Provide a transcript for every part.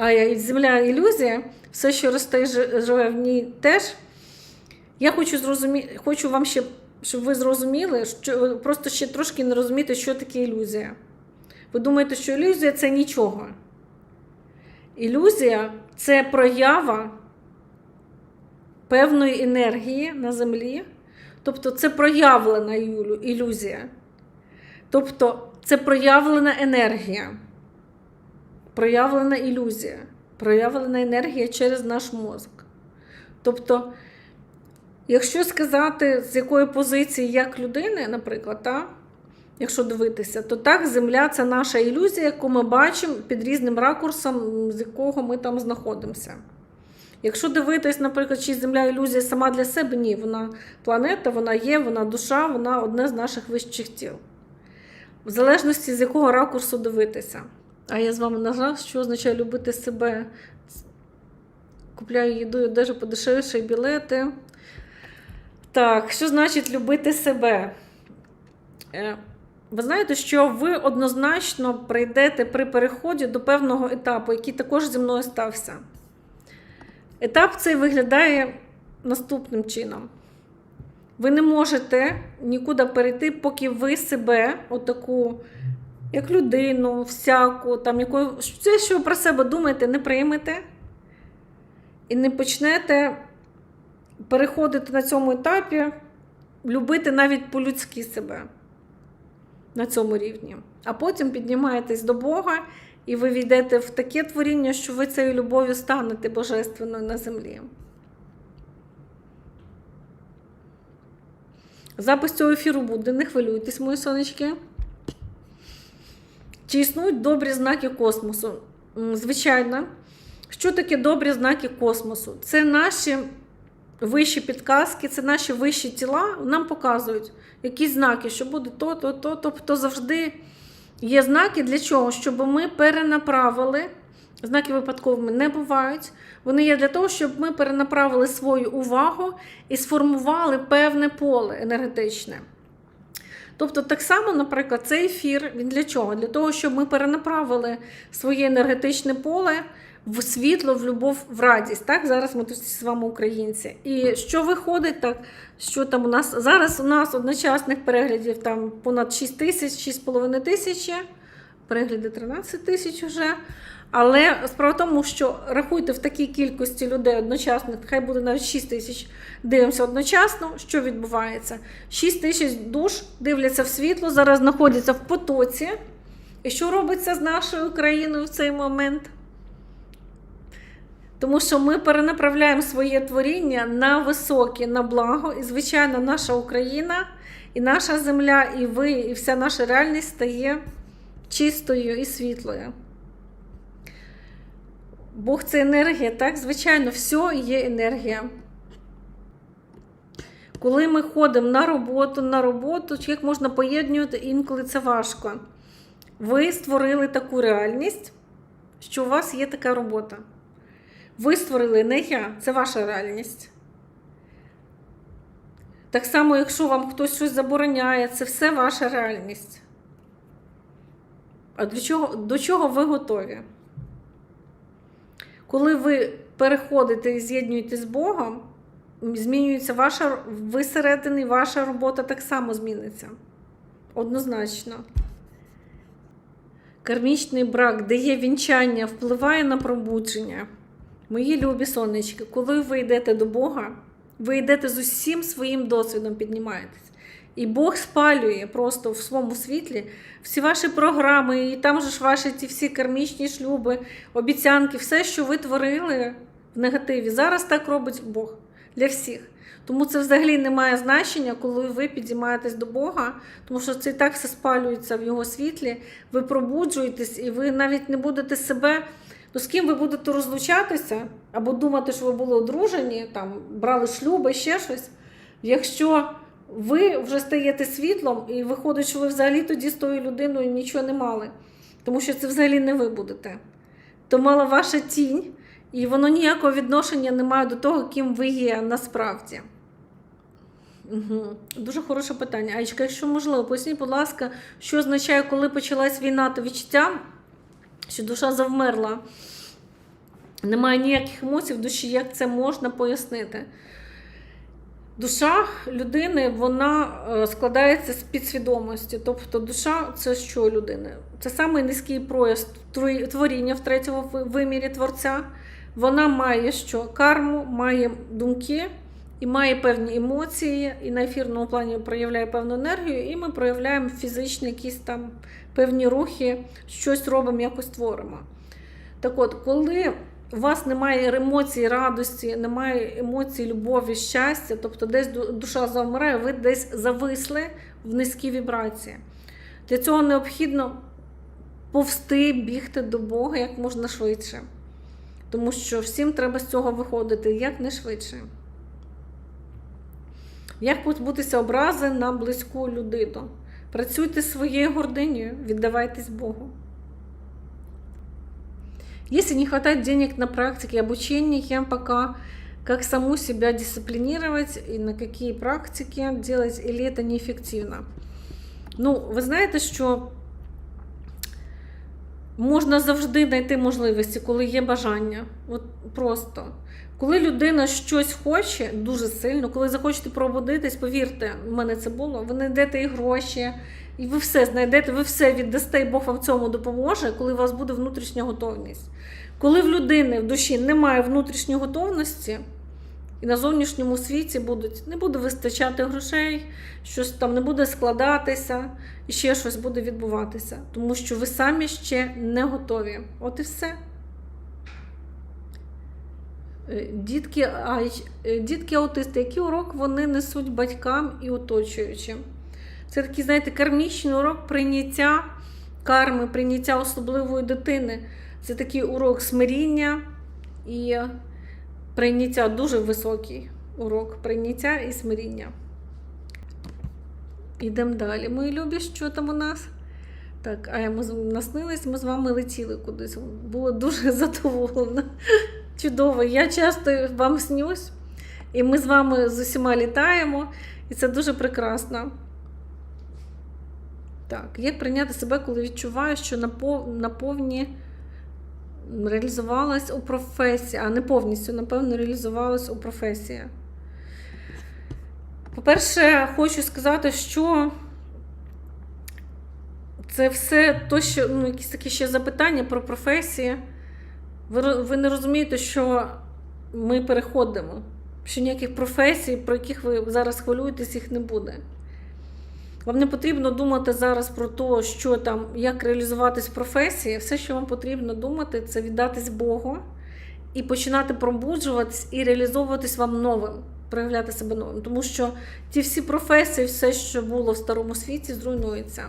а земля ілюзія, все, що росте живе в ній теж. Я хочу зрозумі... хочу вам ще, щоб ви зрозуміли, що просто ще трошки не розумієте, що таке ілюзія. Ви думаєте, що ілюзія це нічого. Ілюзія це проява певної енергії на землі. Тобто це проявлена ілюзія. Тобто це проявлена енергія, проявлена ілюзія, проявлена енергія через наш мозок. Тобто, якщо сказати, з якої позиції як людини, наприклад, та, якщо дивитися, то так, земля це наша ілюзія, яку ми бачимо під різним ракурсом, з якого ми там знаходимося. Якщо дивитись, наприклад, чи земля ілюзія сама для себе, ні, вона планета, вона є, вона душа, вона одне з наших вищих тіл. В залежності з якого ракурсу дивитися. А я з вами нажав, що означає любити себе. Купляю їду і одежу подешевше, білети. Так, що значить любити себе? Е, Ви знаєте, що ви однозначно прийдете при переході до певного етапу, який також зі мною стався. Етап цей виглядає наступним чином. Ви не можете нікуди перейти, поки ви себе, отаку, як людину, всяку, там, якою, все, що ви про себе думаєте, не приймете і не почнете переходити на цьому етапі, любити навіть по-людськи себе на цьому рівні. А потім піднімаєтесь до Бога, і ви війдете в таке творіння, що ви цією любов'ю станете божественною на землі. Запис цього ефіру буде, не хвилюйтесь, мої сонечки. Чи існують добрі знаки космосу? Звичайно. Що таке добрі знаки космосу? Це наші вищі підказки, це наші вищі тіла нам показують якісь знаки, що буде то, то, то. Тобто завжди є знаки для чого? Щоб ми перенаправили. Знаки випадковими не бувають. Вони є для того, щоб ми перенаправили свою увагу і сформували певне поле енергетичне. Тобто, так само, наприклад, цей ефір він для чого? Для того, щоб ми перенаправили своє енергетичне поле в світло, в любов, в радість. Так, зараз ми тут з вами українці. І що виходить, так що там у нас зараз у нас одночасних переглядів там понад 6 тисяч, 6,5 тисячі, перегляди 13 тисяч вже. Але справа в тому, що рахуйте в такій кількості людей одночасно, хай буде навіть 6 тисяч, дивимося одночасно, що відбувається. 6 тисяч душ дивляться в світло, зараз знаходяться в потоці. І що робиться з нашою країною в цей момент? Тому що ми перенаправляємо своє творіння на високе, на благо. І, звичайно, наша Україна, і наша земля, і ви, і вся наша реальність стає чистою і світлою. Бог це енергія, так? Звичайно, все є енергія. Коли ми ходимо на роботу, на роботу, як можна поєднувати, інколи це важко. Ви створили таку реальність, що у вас є така робота. Ви створили не я, це ваша реальність. Так само, якщо вам хтось щось забороняє, це все ваша реальність. А до чого, до чого ви готові? Коли ви переходите і з'єднуєтесь з Богом, змінюється ваша ви середини, ваша робота так само зміниться. Однозначно. Кармічний брак, де є вінчання, впливає на пробудження. Мої любі сонечки, коли ви йдете до Бога, ви йдете з усім своїм досвідом, піднімаєтесь. І Бог спалює просто в своєму світлі всі ваші програми, і там же ж ваші ці всі кармічні шлюби, обіцянки, все, що ви творили в негативі. Зараз так робить Бог для всіх. Тому це взагалі не має значення, коли ви підіймаєтесь до Бога, тому що це і так все спалюється в його світлі. Ви пробуджуєтесь, і ви навіть не будете себе. Ну, з ким ви будете розлучатися, або думати, що ви були одружені, там, брали шлюби, ще щось. Якщо ви вже стаєте світлом, і виходить, що ви взагалі тоді з тою людиною нічого не мали. Тому що це взагалі не ви будете. То мала ваша тінь, і воно ніякого відношення не має до того, ким ви є насправді. Угу. Дуже хороше питання. Аєчка, якщо можливо, поясніть, будь ласка, що означає, коли почалась війна, то відчуття, що душа завмерла. немає ніяких емоцій в душі, як це можна пояснити. Душа людини вона е, складається з підсвідомості. Тобто душа це що людини? Це самий низький прояв творіння в третьому вимірі творця. Вона має що? Карму, має думки і має певні емоції, і на ефірному плані проявляє певну енергію, і ми проявляємо фізичні якісь там певні рухи, щось робимо, якось творимо. Так от, коли у вас немає емоцій радості, немає емоцій любові, щастя, тобто десь душа завмирає, ви десь зависли в низькій вібрації. Для цього необхідно повсти, бігти до Бога як можна швидше. Тому що всім треба з цього виходити якнайшвидше. Як позбутися образи на близьку людину? Працюйте своєю гординею, віддавайтесь Богу. Если не хватает денег на практике и обучение, пока как саму себя дисциплинировать и на какие практики делать, или это неэффективно? Ну, ви знаєте, що можна завжди знайти можливості, коли є бажання. От просто. Коли людина щось хоче дуже сильно, коли захочете пробудитись, повірте, в мене це було, ви знайдете і гроші, і ви все знайдете, ви все віддасте, і Бог вам в цьому допоможе, коли у вас буде внутрішня готовність. Коли в людини в душі немає внутрішньої готовності, і на зовнішньому світі будуть, не буде вистачати грошей, щось там не буде складатися, і ще щось буде відбуватися, тому що ви самі ще не готові. От і все. Е, Дітки, ай- е, дітки аутисти, який урок вони несуть батькам і оточуючим? Це такий, знаєте, кармічний урок прийняття карми, прийняття особливої дитини. Це такий урок смиріння і прийняття дуже високий урок прийняття і смиріння. Ідемо далі. Мої любі, що там у нас? Так, а ми з- наснились, ми з вами летіли кудись. Було дуже задоволена. Чудово. Я часто вам снюсь, і ми з вами з усіма літаємо, і це дуже прекрасно. Так, як прийняти себе, коли відчуваю, що напов- наповні реалізувалась у професії, а не повністю, напевно, реалізувалась у професії. По-перше, хочу сказати, що це все то, що ну, якісь такі ще запитання про професії. Ви, ви не розумієте, що ми переходимо, що ніяких професій, про яких ви зараз хвилюєтесь, їх не буде. Вам не потрібно думати зараз про те, що там, як реалізуватись в професії. Все, що вам потрібно думати, це віддатись Богу і починати пробуджуватись і реалізовуватись вам новим, проявляти себе новим. Тому що ті всі професії, все, що було в старому світі, зруйнується.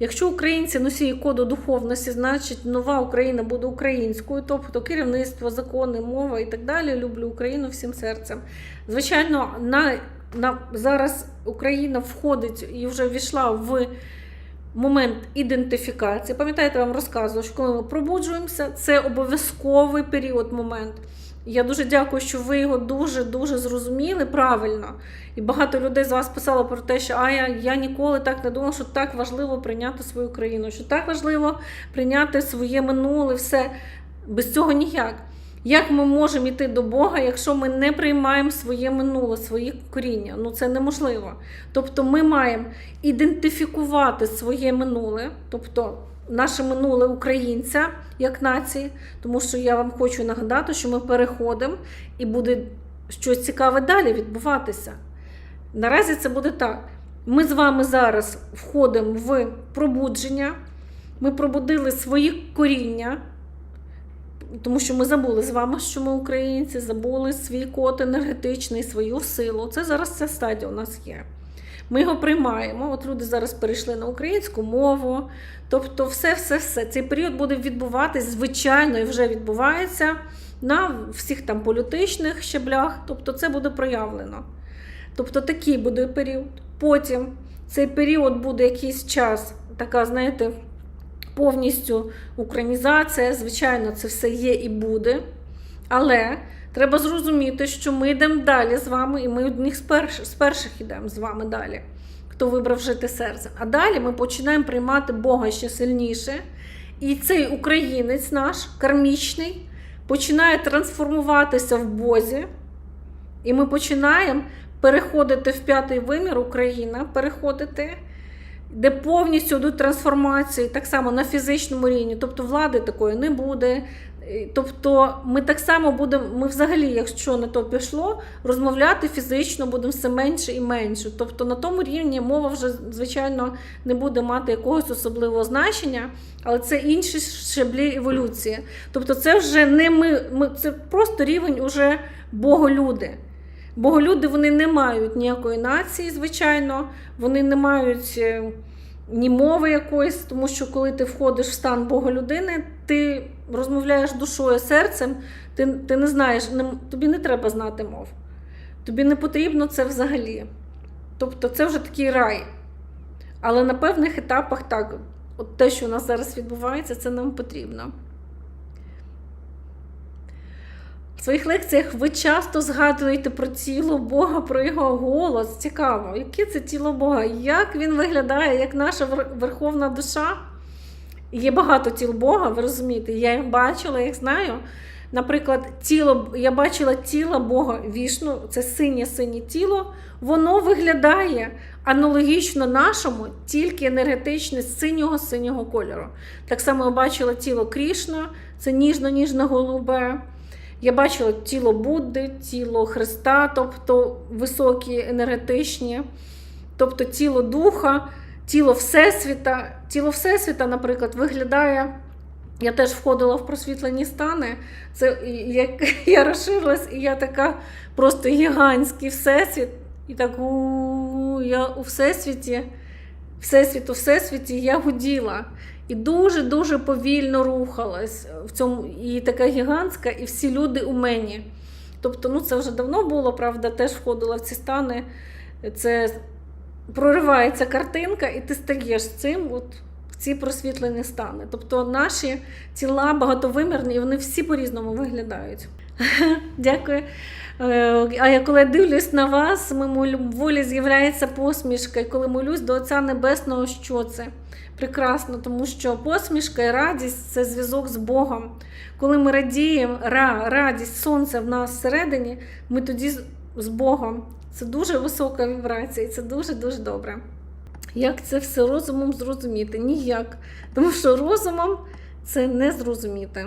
Якщо українці носії коду духовності, значить нова Україна буде українською, тобто керівництво, закони, мова і так далі. Люблю Україну всім серцем. Звичайно, на, на зараз Україна входить і вже війшла в момент ідентифікації. Пам'ятаєте, я вам розказувала, що коли ми пробуджуємося, це обов'язковий період, момент. Я дуже дякую, що ви його дуже дуже зрозуміли правильно. І багато людей з вас писало про те, що а я, я ніколи так не думала, що так важливо прийняти свою країну, що так важливо прийняти своє минуле, все без цього ніяк. Як ми можемо йти до Бога, якщо ми не приймаємо своє минуле, свої коріння? Ну це неможливо. Тобто ми маємо ідентифікувати своє минуле, тобто наше минуле українця як нації, тому що я вам хочу нагадати, що ми переходимо і буде щось цікаве далі відбуватися. Наразі це буде так. Ми з вами зараз входимо в пробудження, ми пробудили свої коріння, тому що ми забули з вами, що ми українці, забули свій код енергетичний, свою силу. Це зараз ця стадія у нас є. Ми його приймаємо. От люди зараз перейшли на українську мову. Тобто, все, все, все. Цей період буде відбуватись, звичайно, і вже відбувається на всіх там політичних щеблях. Тобто, це буде проявлено. Тобто такий буде період. Потім цей період буде якийсь час, така, знаєте, повністю українізація. Звичайно, це все є і буде. Але треба зрозуміти, що ми йдемо далі з вами, і ми одних з перших, з перших йдемо з вами далі, хто вибрав жити серцем. А далі ми починаємо приймати Бога ще сильніше. І цей українець наш кармічний починає трансформуватися в Бозі, і ми починаємо переходити в п'ятий вимір Україна, переходити, де повністю йдуть трансформації, так само на фізичному рівні. Тобто влади такої не буде. Тобто ми так само будемо, ми взагалі, якщо на то пішло, розмовляти фізично будемо все менше і менше. Тобто на тому рівні мова вже, звичайно, не буде мати якогось особливого значення, але це інші щеблі еволюції. Тобто, це вже не ми, ми це просто рівень уже боголюди. Боголюди вони не мають ніякої нації, звичайно, вони не мають е, ні мови якоїсь, тому що коли ти входиш в стан Боголюдини, ти розмовляєш душою, серцем, ти, ти не знаєш, не, тобі не треба знати мов. Тобі не потрібно це взагалі. Тобто це вже такий рай. Але на певних етапах так, от те, що у нас зараз відбувається, це нам потрібно. В своїх лекціях ви часто згадуєте про тіло Бога, про його голос. Цікаво, яке це тіло Бога, як він виглядає, як наша верховна душа. Є багато тіл Бога, ви розумієте, я їх бачила, я їх знаю. Наприклад, тіло, я бачила тіло Бога вішну, це синє синє тіло, воно виглядає аналогічно нашому, тільки енергетичне з синього синього кольору. Так само я бачила тіло Крішна, це ніжно-ніжно голубе. Я бачила тіло Будди, тіло Христа, тобто високі енергетичні, тобто тіло Духа, тіло Всесвіта. Тіло Всесвіта, наприклад, виглядає. Я теж входила в просвітлені стани. Це як я розширилась, і я така просто гігантський всесвіт. І так у я у всесвіті, всесвіт у всесвіті я гуділа. І дуже-дуже повільно рухалась в цьому, і така гігантська, і всі люди у мені. Тобто, ну це вже давно було, правда, теж входила в ці стани. Це проривається картинка, і ти стаєш цим от, в ці просвітлені стани. Тобто наші тіла багатовимірні, і вони всі по-різному виглядають. Дякую. Е, А я коли дивлюсь на вас, волі з'являється посмішка, і коли молюсь до Отця Небесного, що це? Прекрасно, тому що посмішка і радість це зв'язок з Богом. Коли ми радіємо, ра, радість, сонце в нас всередині, ми тоді з Богом. Це дуже висока вібрація, і це дуже-дуже добре. Як це все розумом зрозуміти? Ніяк. Тому що розумом це не зрозуміти.